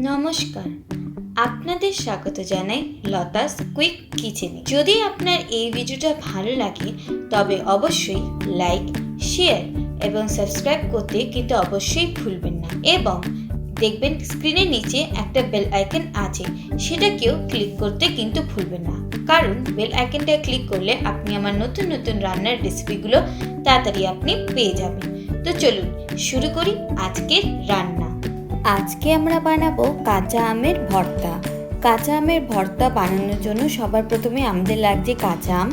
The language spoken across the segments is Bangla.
নমস্কার। আপনাদের স্বাগত জানাই লতাস কুইক কিচেনে। যদি আপনার এই ভিডিওটা ভালো লাগে, তবে অবশ্যই লাইক, শেয়ার এবং সাবস্ক্রাইব করতে কিন্তু অবশ্যই ভুলবেন না। এবং দেখবেন স্ক্রিনের নিচে একটা বেল আইকন আছে, সেটাকেও ক্লিক করতে কিন্তু ভুলবেন না। কারণ বেল আইকনটা ক্লিক করলে আপনি আমার নতুন নতুন রান্নার রেসিপিগুলো তাড়াতাড়ি আপনি পেয়ে যাবেন। তো চলুন শুরু করি আজকের রান্না। আজকে আমরা বানাবো কাঁচা আমের ভর্তা। কাঁচা আমের ভর্তা বানানোর জন্য সবার প্রথমে আমাদের লাগছে কাঁচা আম।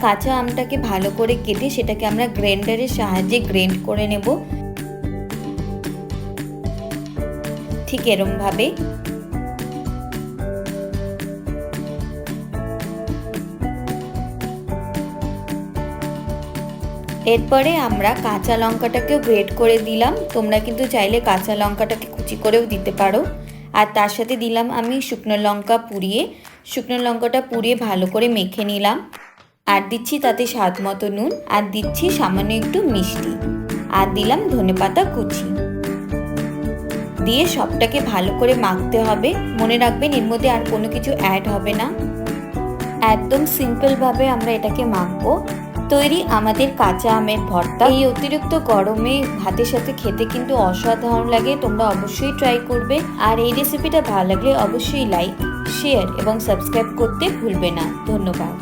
কাঁচা আমটাকে ভালো করে কেটে সেটাকে আমরা গ্রাইন্ডারের সাহায্যে গ্রাইন্ড করে নেব। ঠিক এরমভাবে এরপরে আমরা কাঁচা লঙ্কাটাকেও গ্রেট করে দিলাম। তোমরা কিন্তু চাইলে কাঁচা লঙ্কাটাকে কুচি করেও দিতে পারো। আর তার সাথে দিলাম আমি শুকনো লঙ্কা পুড়িয়ে। শুকনো লঙ্কাটা পুড়িয়ে ভালো করে মেখে নিলাম। আর দিচ্ছি তাতে স্বাদ মতো নুন। আর দিচ্ছি সামান্য একটু মিষ্টি। আর দিলাম ধনেপাতা কুচি। দিয়ে সবটাকে ভালো করে মাখতে হবে। মনে রাখবেন এর মধ্যে আর কোনো কিছু অ্যাড হবে না। একদম সিম্পলভাবে আমরা এটাকে মাখবো। তৈরি আমাদের কাঁচা আমের ভর্তা। এই অতিরিক্ত গরমে ভাতের সাথে খেতে কিন্তু অসাধারণ লাগে, তোমরা অবশ্যই ট্রাই করবে। আর এই রেসিপিটা ভালো লাগলে অবশ্যই লাইক শেয়ার এবং সাবস্ক্রাইব করতে ভুলবে না। ধন্যবাদ।